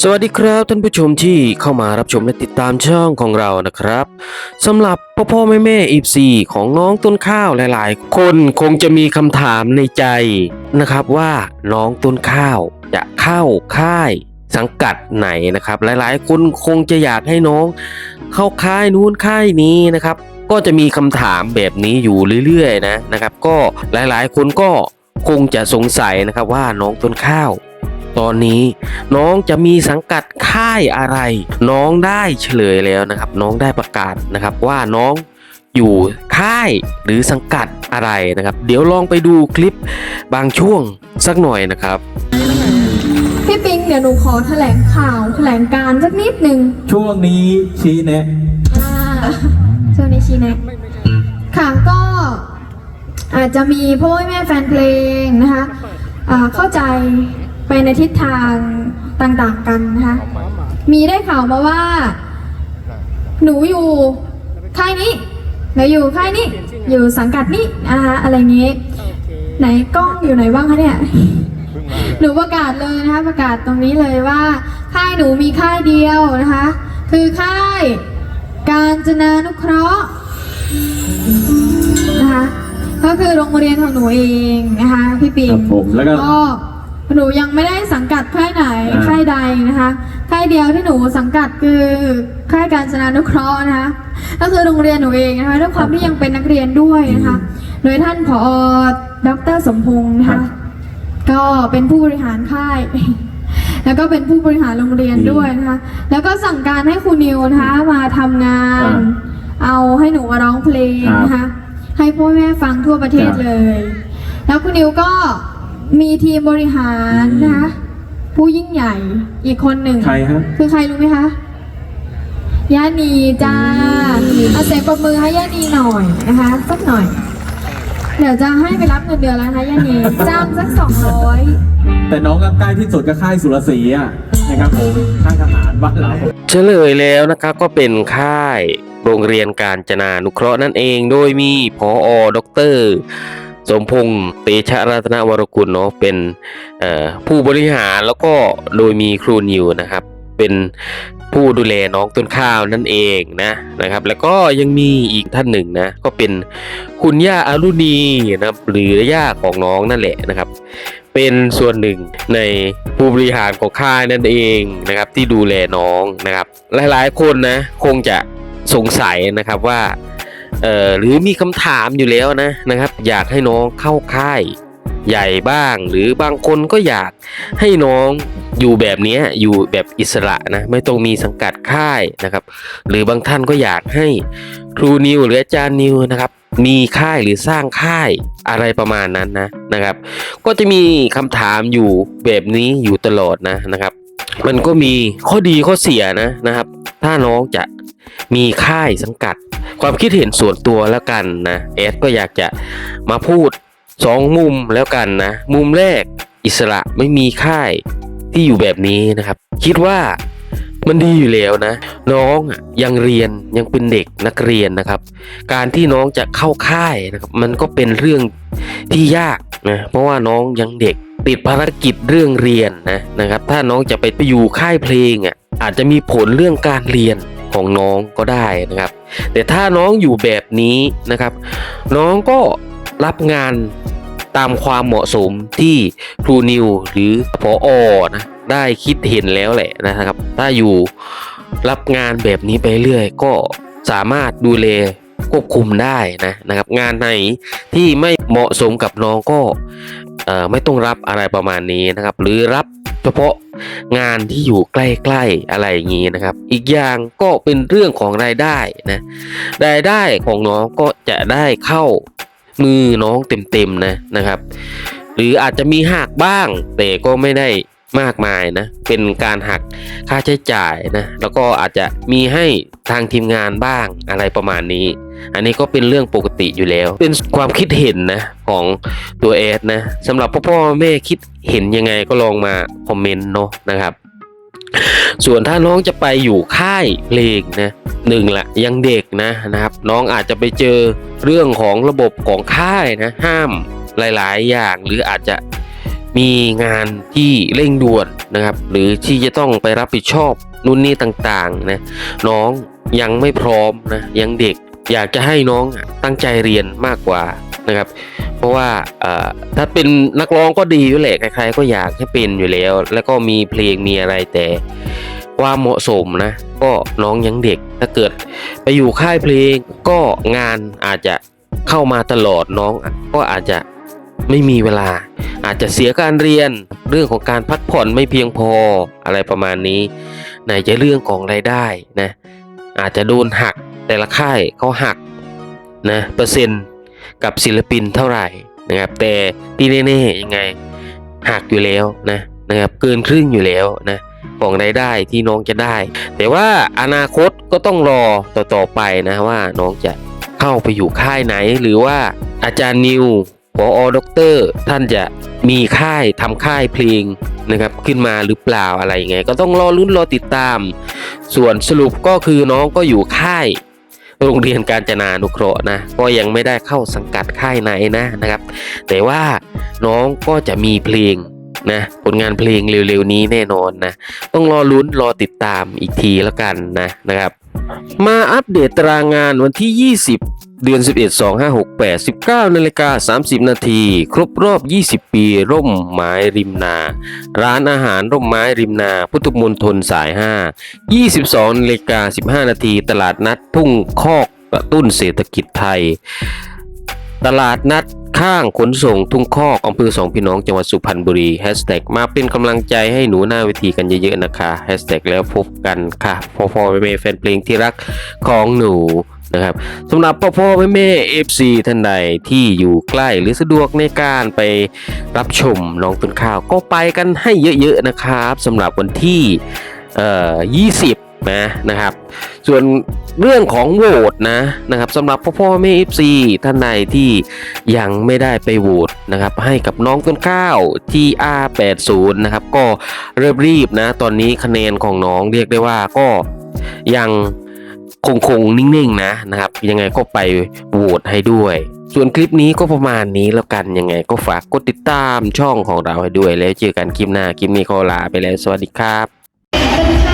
สวัสดีครับท่านผู้ชมที่เข้ามารับชมและติดตามช่องของเรานะครับสำหรับพ่อพ่อแม่แม่อีซีของน้องต้นข้าวหลายๆ คนคงจะมีคำถามในใจนะครับว่าน้องต้นข้าวจะเข้าค่ายสังกัดไหนนะครับ หลายๆ คนคงจะอยากให้น้องเข้าค่ายนู้นค่ายนี้นะครับ ก็จะมีคำถามแบบนี้อยู่เรื่อยๆนะนะครับ ก็หลายๆ คนก็คงจะสงสัยนะครับว่าน้องต้นข้าว ตอนนี้น้องจะมีสังกัดค่ายอะไร น้องได้เฉลยแล้วนะครับ น้องได้ประกาศนะครับว่าน้องอยู่ค่ายหรือสังกัดอะไรนะครับ เดี๋ยวลองไปดูคลิปบางช่วงสักหน่อยนะครับ พี่ปิงเดี๋ยวหนูขอแถลงข่าว แถลงการณ์สักนิดหนึ่งช่วงนี้ชี้แนะอ่าช่วงนี้ชีแนะค่ะก็อาจจะมีพ่อแม่แฟนเพลงนะคะอ่าเข้าใจ ไปในทิศทางต่างๆกันนะคะมีได้ข่าวมาว่า หนูอยู่ค่ายนี้หนูอยู่ค่ายนี้ อยู่สังกัดนี้นะคะอะไรอย่างงี้ ไหนกล้องอยู่ไหนบ้างคะเนี่ยหนูประกาศเลยนะคะประกาศตรงนี้เลยว่า ค่ายหนูมีค่ายเดียวนะคะ คือค่ายการจนานุเคราะห์นะคะก็คือโรงเรียนของหนูเองนะคะพี่ปิคงรับผมแล้วก็ก็ หนูยังไม่ได้สังกัดค่ายไหนอ่า ค่ายใดนะคะค่ายเดียวที่หนูสังกัดคือค่ายการจนานุเคราะห์นะคะก็คือโรงเรียนหนูเองนะคะด้วยความที่ยังเป็นนักเรียนด้วยนะคะโดยท่านผอดรสมพงศ์นะคะก็เป็นผู้บริหารค่าย แล้วก็เป็นผู้บริหารโรงเรียนด้วยนะคะแล้วก็สั่งการให้ครูนิวนะคะมาทำงานเอาให้หนูมาร้องเพลงนะคะให้พ่อแม่ฟังทั่วประเทศเลย แล้วครูนิวก็ มีทีมบริหารนะคะผู้ยิ่งใหญ่อีกคนหนึ่งใครฮะ คือใครรู้ไหมคะย่านีจ้าเอาเสียงปรบมือให้ย่านีหน่อยนะคะสักหน่อย เดี๋ยวจะให้ไปรับเงินเดือนแล้วนะคะย่านีจ้างสักสองร้อยแต่น้องก็ใกล้ที่สุดก็ค่ายสุรศรีอะนะครับผมค่ายทหารบ้านเราเฉลยแล้วนะครับก็เป็นค่ายโรงเรียนการจนานุเคราะห์นั่นเอง โดยมีพอดร สมพงษ์เตชะรัตนวรกุลเนาะเป็นผู้บริหารแล้วก็โดยมีครูนิวนะครับ เป็นผู้ดูแลน้องต้นข้าวนั่นเองนะนะครับ แล้วก็ยังมีอีกท่านหนึ่งนะก็เป็นคุณย่าอารุณีนะครับหรือย่าของน้องนั่นแหละนะครับ เป็นส่วนหนึ่งในผู้บริหารของค่ายนั่นเองนะครับที่ดูแลน้องนะครับ หลายๆคนนะคงจะสงสัยนะครับว่า เอ่อหรือมีคำถามอยู่แล้วนะนะครับ อยากให้น้องเข้าค่ายใหญ่บ้าง หรือบางคนก็อยากให้น้องอยู่แบบนี้อยู่แบบอิสระนะไม่ต้องมีสังกัดค่ายนะครับ หรือบางท่านก็อยากให้ครูนิวหรืออาจารย์นิวนะครับมีค่ายหรือสร้างค่ายอะไรประมาณนั้นนะนะครับ ก็จะมีคำถามอยู่แบบนี้อยู่ตลอดนะนะครับ มันก็มีข้อดีข้อเสียนะนะครับ ถ้าน้องจะ มีค่ายสังกัด ความคิดเห็นส่วนตัวแล้วกันนะแอดก็อยากจะมาพูดสองมุมแล้วกันนะมุมแรกอิสระไม่มีค่ายที่อยู่แบบนี้นะครับ คิดว่ามันดีอยู่แล้วนะ น้องยังเรียนยังเป็นเด็กนักเรียนนะครับ การที่น้องจะเข้าค่ายนะครับมันก็เป็นเรื่องที่ยากนะเพราะว่าน้องยังเด็กติดภารกิจเรื่องเรียนนะนะครับ ถ้าน้องจะไปไปอยู่ค่ายเพลงอะอาจจะมีผลเรื่องการเรียน ของน้องก็ได้นะครับ แต่ถ้าน้องอยู่แบบนี้นะครับ น้องก็รับงานตามความเหมาะสมที่ครูนิวหรือพออนะได้คิดเห็นแล้วแหละนะครับ ถ้าอยู่รับงานแบบนี้ไปเรื่อยก็สามารถดูแลควบคุมได้นะนะครับ งานไหนที่ไม่เหมาะสมกับน้องก็ไม่ต้องรับอะไรประมาณนี้นะครับ หรือรับ เฉพาะงานที่อยู่ใกล้ๆอะไรอย่างนี้นะครับ อีกอย่างก็เป็นเรื่องของรายได้นะรายได้ของน้องก็จะได้เข้ามือน้องเต็มๆนะนะครับ หรืออาจจะมีหักบ้างแต่ก็ไม่ได้มากมายนะ เป็นการหักค่าใช้จ่ายนะ แล้วก็อาจจะมีให้ทางทีมงานบ้างอะไรประมาณนี้ อันนี้ก็เป็นเรื่องปกติอยู่แล้ว เป็นความคิดเห็นนะของตัวเอสนะสำหรับพ่อพ่อแม่คิดเห็นยังไงก็ลองมาคอมเมนต์เนาะนะครับ ส่วนถ้าน้องจะไปอยู่ค่ายเพลงนะหนึ่งละยังเด็กนะนะครับ น้องอาจจะไปเจอเรื่องของระบบของค่ายนะห้ามหลาย ๆ อย่างหรืออาจจะมีงานที่เร่งด่วนนะครับ หรือที่จะต้องไปรับผิดชอบนู่นนี่ต่างๆนะน้องยังไม่พร้อมนะยังเด็ก อยากจะให้น้องตั้งใจเรียนมากกว่านะครับ เพราะว่าถ้าเป็นนักร้องก็ดีอยู่แหละใครๆก็อยากให้เป็นอยู่แล้ว แล้วก็มีเพลงมีอะไรแต่ความเหมาะสมนะ ก็น้องยังเด็กถ้าเกิดไปอยู่ค่ายเพลงก็งานอาจจะเข้ามาตลอดน้องก็อาจจะไม่มีเวลา อาจจะเสียการเรียนเรื่องของการพักผ่อนไม่เพียงพออะไรประมาณนี้ไหนจะเรื่องของรายได้นะอาจจะโดนหัก แต่ละค่ายเขาหักนะเปอร์เซ็นต์กับศิลปินเท่าไหร่นะครับ แต่ที่แน่ๆยังไงหักอยู่แล้วนะนะครับเกินครึ่งอยู่แล้วนะของรายได้ที่น้องจะได้ แต่ว่าอนาคตก็ต้องรอต่อๆไปนะว่าน้องจะเข้าไปอยู่ค่ายไหน หรือว่าอาจารย์นิวพออด็อกเตอร์ท่านจะมีค่ายทำค่ายเพลงนะครับขึ้นมาหรือเปล่าอะไรยังไง ก็ต้องรอลุ้นรอติดตาม ส่วนสรุปก็คือน้องก็อยู่ค่าย โรงเรียนการจนานุเคราะห์นะก็ยังไม่ได้เข้าสังกัดค่ายไหนนะนะครับ แต่ว่าน้องก็จะมีเพลงนะผลงานเพลงเร็วๆนี้แน่นอนนะ ต้องรอลุ้นรอติดตามอีกทีแล้วกันนะนะครับ มาอัปเดตตารางงานวันที่ 20 เดือน 11 2568 19นาฬิกา30 นาที ครบรอบ 20 ปี ร่มไม้ริมนา ร้านอาหารร่มไม้ริมนา พุทธมณฑลสาย 5 22นาฬิกา15 นาที ตลาดนัดทุ่งคอกกระตุ้นเศรษฐกิจไทย ตลาดนัด ข้างขนส่งทุ่งคอกอำเภอสองพี่น้องจังหวัดสุพรรณบุรีแฮชแท็กมาเป็นกำลังใจให้หนูหน้าเวทีกันเยอะๆนะคะแฮชแท็กแล้วพบกันค่ะพ่อพ่อแม่แม่แฟนเพลงที่รักของหนูนะครับสำหรับพ่อพ่อแม่แม่เอฟซีท่านใดที่อยู่ใกล้หรือสะดวกในการไปรับชมน้องต้นข้าวก็ไปกันให้เยอะๆนะครับสำหรับวันที่เอ่อ20 นะนะครับ ส่วนเรื่องของโหวตนะนะครับสำหรับพ่อพ่อแม่เอฟซีท่านใดที่ยังไม่ได้ไปโหวตนะครับ ให้กับน้องต้นข้าว TR80 นะครับ ก็เรีบรีบๆนะ ตอนนี้คะแนนของน้องเรียกได้ว่าก็ยังคงคงนิ่งๆนะนะครับ ยังไงก็ไปโหวตให้ด้วย ส่วนคลิปนี้ก็ประมาณนี้แล้วกันยังไงก็ฝากกดติดตามช่องของเราให้ด้วยแล้วเจอกันคลิปหน้าคลิปนี้ขอลาไปแล้วสวัสดีครับ